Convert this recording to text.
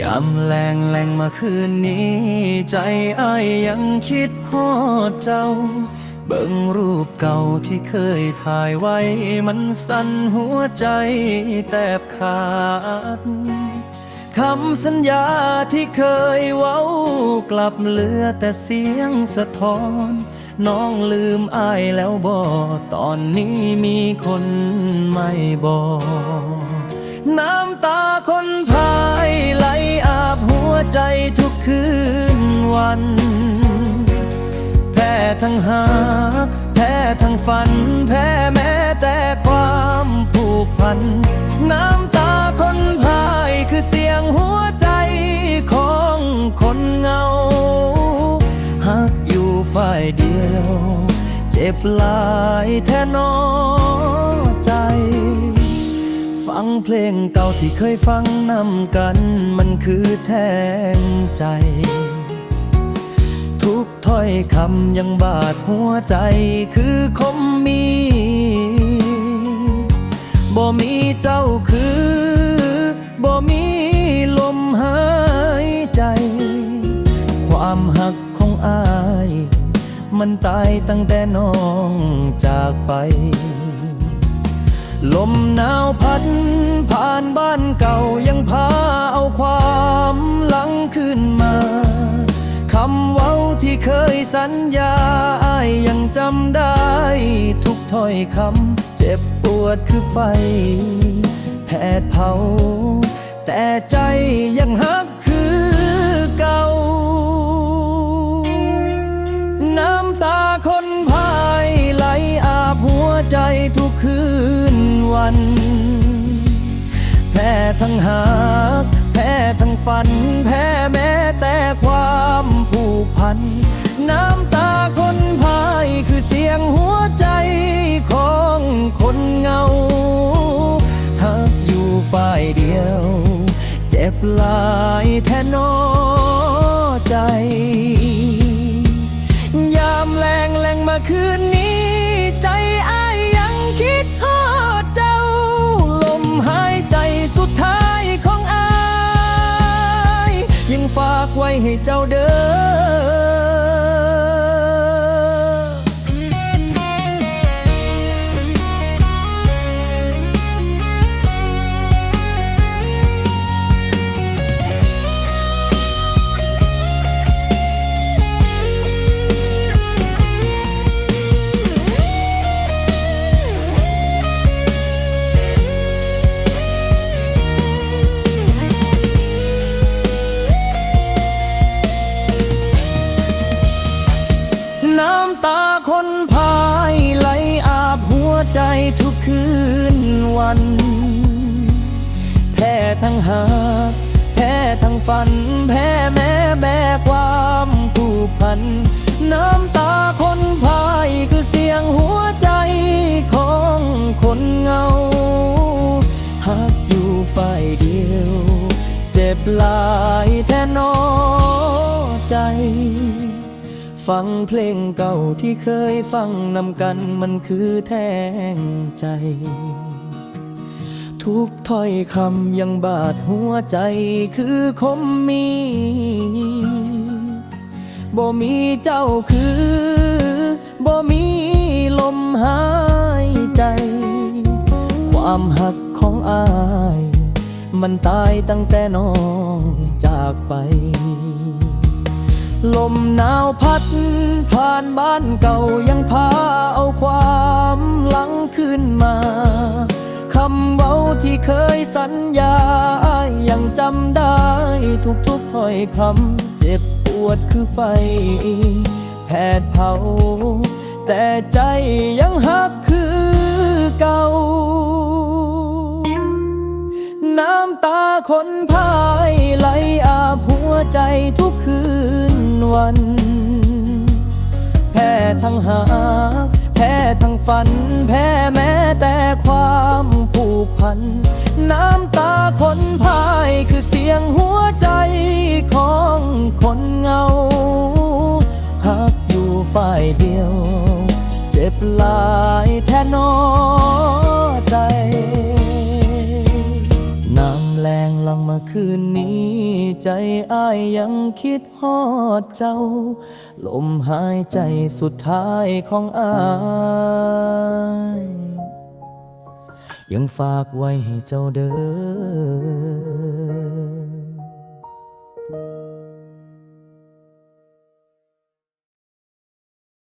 ยามแรงแรงมาคืนนี้ ใจอ้ายยังคิดฮอดเจ้า เบิ่งรูปเก่าที่เคยถ่ายไว้ มันสั่นหัวใจแทบขาดคำสัญญาที่เคยเว้ากลับเหลือแต่เสียงสะท้อน น้องลืมอายแล้วบอตอนนี้มีคนไม่บอกน้ำตาคนพายไหลา ใจทุกคืนวัน แพ้ทั้งหา แพ้ทั้งฝัน แพ้แม้แต่ความผูกพัน น้ำตาคนพายคือเสียงหัวใจของคนเหงาหักอยู่ฝ่ายเดียว เจ็บหลายแท้นอใจ ฟังเพลงเก่าที่เคยฟังนำกัน มันคือแทนใจ ทุกถ้อยคำยังบาดหัวใจคือคมมีบ่มีเจ้าคือบ่มีลมหายใจ ความหักของอาย มันตายตั้งแต่น้องจากไป ลมหนาวพัด ผ่านบ้านเก่ายังพาเอาความหลังขึ้นมาคำเว้าที่เคยสัญญาอายยังจำได้ ทุกถ้อยคำเจ็บปวดคือไฟแผดเผา แต่ใจยังหัก แพ้ทั้งหากแพ้ทั้งฝัน แพ้แม้แต่ความผูกพัน น้ำตาคนพายคือเสียงหัวใจของคนเงาหักอยู่ฝ่ายเดียว เจ็บลายแท้นอใจ ยามแรงแรงมาคืนนี้ ให้เจ้าเด้อำตาคนพายไหลอาบหัวใจทุกคืนวัน แพ้ทั้งหากแพ้ทั้งฝัน แพ้แม้แบกความผูกพัน น้ำตาคนพายคือเสียงหัวใจของคนเงาหักอยู่ฝ่ายเดียว เจ็บหลายแท้นอใจ ฟังเพลงเก่าที่เคยฟังนำกันมันคือแทงใจ ทุกถ้อยคำยังบาดหัวใจคือคมมีบ่มีเจ้าคือบ่มีลมหายใจ ความหักของอาย มันตายตั้งแต่น้องจากไป ลมหนาวพัด ผ่านบ้านเก่ายังพาเอาความหลังขึ้นมา คำเว้าที่เคยสัญญา ยังจำได้ทุกๆถ้อยคำ เจ็บปวดคือไฟ แผดเผา แต่ใจยังหักคือเก่า น้ำตาคนพายไหลอาบหัวใจทุกคืน วัน แพ้ทั้งหา แพ้ทั้งฝัน แพ้แม้ ใจอ้ายยังคิดฮอดเจ้า ลมหายใจสุดท้ายของอ้ายยังฝากไว้ให้เจ้าเด้อ